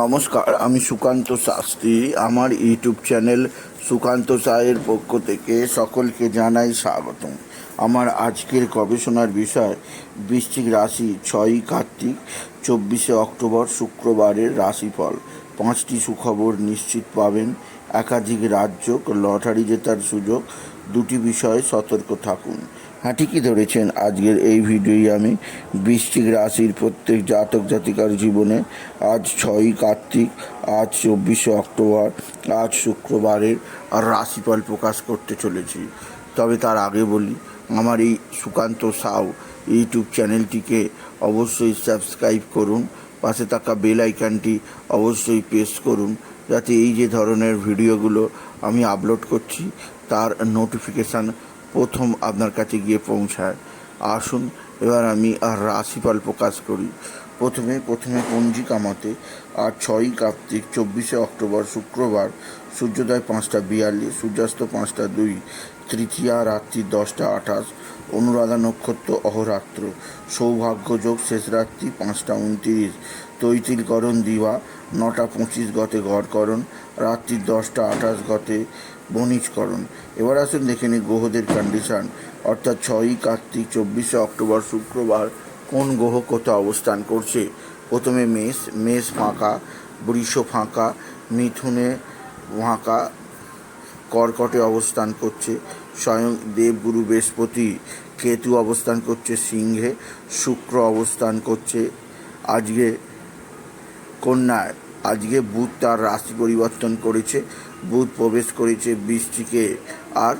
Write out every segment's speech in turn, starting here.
নমস্কার, আমি সুকান্ত শাস্ত্রী। আমার ইউটিউব চ্যানেল সুকান্ত সায়ের পক্ষ থেকে সকলকে জানাই স্বাগতম। আমার আজকের গবেষণার বিষয়, বৃশ্চিক রাশি ছয়ই কার্তিক, চব্বিশে অক্টোবর শুক্রবারের রাশিফল। পাঁচটি সুখবর নিশ্চিত পাবেন। একাধিক রাজ্য লটারি জেতার সুযোগ। দুটি বিষয়ে সতর্ক থাকুন। হ্যাঁ ঠিকই ধরেছেন। আজকের এই ভিডিওই আমি বৃশ্চিক রাশির প্রত্যেক জাতক জাতিকার জীবনে আজ ছয়ই কার্তিক, আজ চব্বিশে অক্টোবর, আজ শুক্রবারের রাশিফল প্রকাশ করতে চলেছি। তবে তার আগে বলি, আমার এই সুকান্ত সাউ ইউটিউব চ্যানেলটিকে অবশ্যই সাবস্ক্রাইব করুন, পাশে থাকা বেল আইকনটি অবশ্যই প্রেস করুন, যাতে এই যে ধরনের ভিডিওগুলো আমি আপলোড করছি, তার নোটিফিকেশান প্রথম আপনার কাছে গিয়ে পৌঁছায়। আসুন, এবার আমি আর রাশিফল প্রকাশ করি। প্রথমে প্রথমে পঞ্জি কামাতে, আর ছয়ই কার্তিক, চব্বিশে অক্টোবর শুক্রবার, সূর্যোদয় পাঁচটা বিয়াল্লিশ, সূর্যাস্ত পাঁচটা দুই তৃতীয়া রাত্রি দশটা আঠাশ, অনুরাধা নক্ষত্র, অহরাত্র। সৌভাগ্য যোগ শেষ রাত্রি পাঁচটা উনতিরিশ। তৈতিলকরণ দিবা, নটা পঁচিশ গতে গড়করণ রাত্রি দশটা আঠাশ গতে বণিজকরণ এবার আসুন দেখে নিই গ্রহদের কন্ডিশন অর্থাৎ ছয়ই কার্তিক, চব্বিশে অক্টোবর শুক্রবার কোন গ্রহ কোথাও অবস্থান করছে? প্রথমে মেষ মেষ ফাঁকা, বৃষ ফাঁকা, মিথুনে ফাঁকা কর্কটে অবস্থান করছে, স্বয়ং দেবগুরু বৃহস্পতি কেতু অবস্থান করছে, সিংহে শুক্র অবস্থান করছে। আজকে কন্যায়, আজকে বুধ তার রাশি পরিবর্তন করেছে, বুধ প্রবেশ করেছে বৃষ্টিকে আর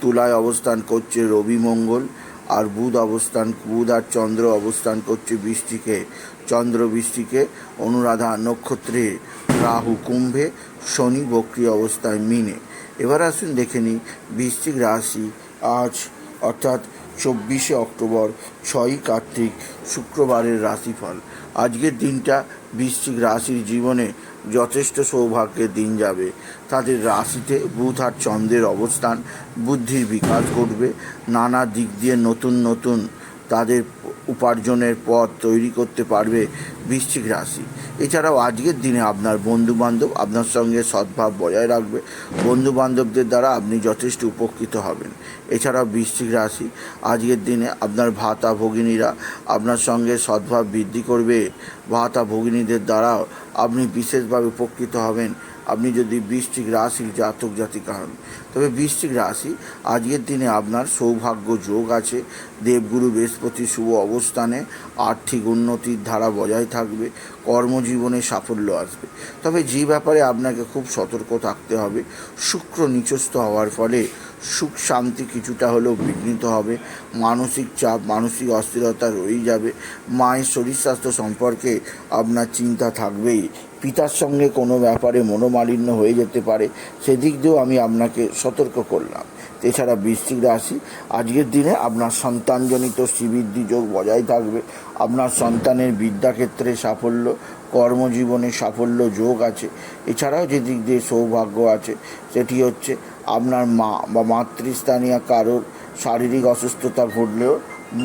তুলায় অবস্থান করছে রবি মঙ্গল আর বুধ অবস্থান, বুধ আর চন্দ্র অবস্থান করছে বৃষ্টিকে, চন্দ্র বৃষ্টিকে অনুরাধা নক্ষত্রে রাহু কুম্ভে শনি বক্রি অবস্থায় মিনে। এবার আসুন দেখে নিই বৃশ্চিক রাশি আজ, অর্থাৎ চব্বিশে অক্টোবর, ছয়ই কার্তিক শুক্রবারের রাশিফল। আজকের দিনটা বৃশ্চিক রাশির জীবনে যথেষ্ট সৌভাগ্যের দিন যাবে। তাদের রাশিতে বুধ আর চন্দ্রের অবস্থান, বুদ্ধির বিকাশ ঘটবে। নানা দিক দিয়ে নতুন নতুন তাদের উপার্জনের পথ তৈরি করতে পারবে বৃশ্চিক রাশি। এছাড়াও আজকের দিনে আপনার বন্ধু বান্ধব আপনার সঙ্গে সদ্ভাব বজায় রাখবে। বন্ধু বান্ধবদের দ্বারা আপনি যথেষ্ট উপকৃত হবেন। এছাড়াও বৃশ্চিক রাশি, আজকের দিনে আপনার ভাতা ভগিনীরা আপনার সঙ্গে সদ্ভাব বৃদ্ধি করবে। ভাতা ভগিনীদের দ্বারাও আপনি বিশেষভাবে উপকৃত হবেন। আপনি যদি বৃষ্টিক রাশির জাতক জাতিকা হন। তবে বৃষ্টিক রাশি, আজকের দিনে আপনার সৌভাগ্য যোগ আছে। দেবগুরু বৃহস্পতি শুভ অবস্থানে আর্থিক উন্নতির ধারা বজায় থাকবে। কর্মজীবনে সাফল্য আসবে। তবে যে ব্যাপারে আপনাকে খুব সতর্ক থাকতে হবে, শুক্র নিচস্থ হওয়ার ফলে সুখ শান্তি কিছুটা হলেও বিঘ্নিত হবে। মানসিক চাপ, মানসিক অস্থিরতা রয়ে যাবে। মায়ের শরীর স্বাস্থ্য সম্পর্কে আপনার চিন্তা থাকবেই। পিতার সঙ্গে কোনো ব্যাপারে মনোমালিন্য হয়ে যেতে পারে, সেদিক দিয়েও আমি আপনাকে সতর্ক করলাম। এছাড়া বৃশ্চিক রাশি, আজকের দিনে আপনার সন্তানজনিত শ্রীবৃদ্ধি যোগ বজায় থাকবে। আপনার সন্তানের বিদ্যাক্ষেত্রে সাফল্য, কর্মজীবনে সাফল্য যোগ আছে। এছাড়াও যে দিক দিয়ে সৌভাগ্য আছে, সেটি হচ্ছে আপনার মা বা মাতৃস্থানীয় কারোর শারীরিক অসুস্থতা ঘটলেও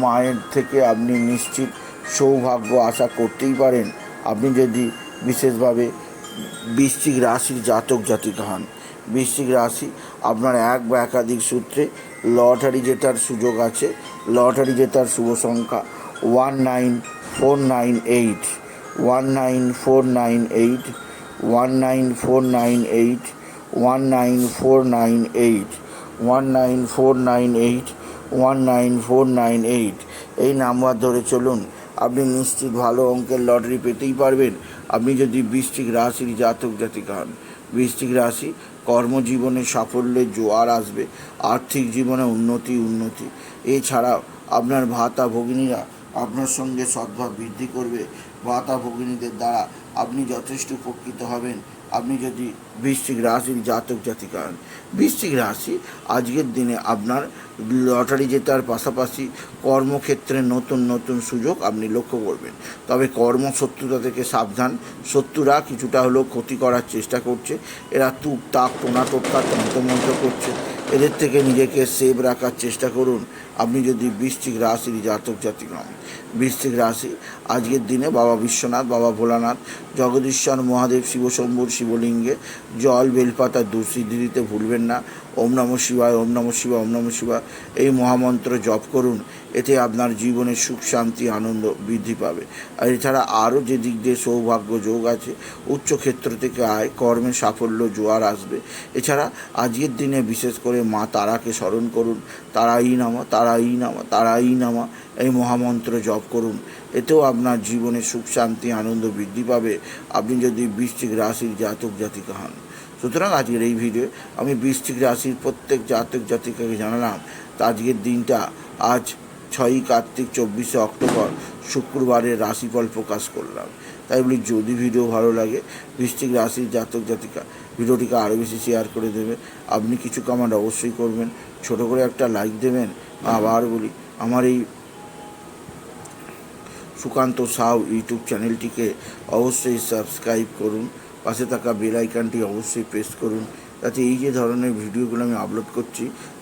মায়ের থেকে আপনি নিশ্চিত সৌভাগ্য আশা করতেই পারেন। আপনি যদি বিশেষভাবে বৃশ্চিক রাশির জাতক জাতিকা হন। বৃশ্চিক রাশি আপনার এক বা একাধিক সূত্রে লটারি জেতার সুযোগ আছে। লটারি জেতার শুভ সংখ্যা one nine four nine eight. One nine four nine eight. One nine four nine eight. One nine four nine eight. One nine four nine eight. One nine four nine eight. এই number ধরে চলুন। আপনি নিশ্চিত ভালো অঙ্কের lottery পেতেই পারবেন। আপনি যদি বৃষ্টিক রাশির জাতক জাতিকা হন বৃষ্টিক রাশি কর্মজীবনে সাফল্যের জোয়ার আসবে, আর্থিক জীবনে উন্নতি উন্নতি। এছাড়া আপনার ভাতা ভগিনীরা আপনার সঙ্গে সদ্ভাব বৃদ্ধি করবে ভাতা ভগিনীদের দ্বারা আপনি যথেষ্ট উপকৃত হবেন। আপনি যদি বৃশ্চিক রাশির জাতক জাতিকা হন। বৃশ্চিক রাশি আজকের দিনে আপনার লটারি জেতার পাশাপাশি কর্মক্ষেত্রে নতুন নতুন সুযোগ আপনি লক্ষ্য করবেন। তবে কর্মশত্রুতা থেকে সাবধান। শত্রুরা কিছুটা হলেও ক্ষতি করার চেষ্টা করছে। এরা তুক তাক টোনা টোটকা, তন্ত্রমন্ত্র করছে। এদের থেকে নিজেকে সেভ রাখার চেষ্টা করুন। আপনি যদি বৃশ্চিক রাশির জাতক, জাতিক হন বৃশ্চিক রাশি, আজকের দিনে বাবা বিশ্বনাথ, বাবা ভোলানাথ, জগদীশ্বর, মহাদেব শিবশম্ভুর শিবলিঙ্গে জল, বেলপাতা দুঃসিদ্ধি দিতে ভুলবেন না। ওম নম শিবায়, ওম নম শিবা ওম নম শিবায়। এই মহামন্ত্র জপ করুন। এতে আপনার জীবনে সুখ, শান্তি, আনন্দ বৃদ্ধি পাবে। আর এছাড়া আরও যে দিক দিয়ে সৌভাগ্য যোগ আছে উচ্চ ক্ষেত্র থেকে আয়, কর্মে সাফল্য, জোয়ার আসবে। এছাড়া আজকের দিনে বিশেষ করে মা তারাকে স্মরণ করুন। তারাই নামা তারাই নামা তারাই নামা। এই মহামন্ত্র জপ করুন। এতেও আপনার জীবনে সুখ, শান্তি, আনন্দ বৃদ্ধি পাবে। আপনি যদি বৃষ্টিক রাশির জাতক, জাতিকা হন। সুতরাং আজকের এই ভিডিও আমি বৃষ্টিক রাশির প্রত্যেক জাতক, জাতিকাকে জানালাম। তা আজকের দিনটা আজ ছয়ই কার্তিক, চব্বিশে অক্টোবর শুক্রবারের রাশিফল প্রকাশ করলাম। তাই বলি, যদি ভিডিও ভালো লাগে, বৃশ্চিক রাশির জাতক জাতিকা ভিডিওটিকে আরও বেশি শেয়ার করে দেবে। আপনি কিছু কমেন্ট অবশ্যই করবেন, ছোট করে একটা লাইক দেবেন। আবার বলি, আমার এই সুকান্ত সাউ ইউটিউব চ্যানেলটিকে অবশ্যই সাবস্ক্রাইব করুন। পাশে থাকা বেল আইকনটি অবশ্যই প্রেস করুন। যাতে এই যে ধরনের ভিডিওগুলো আমি আপলোড করছি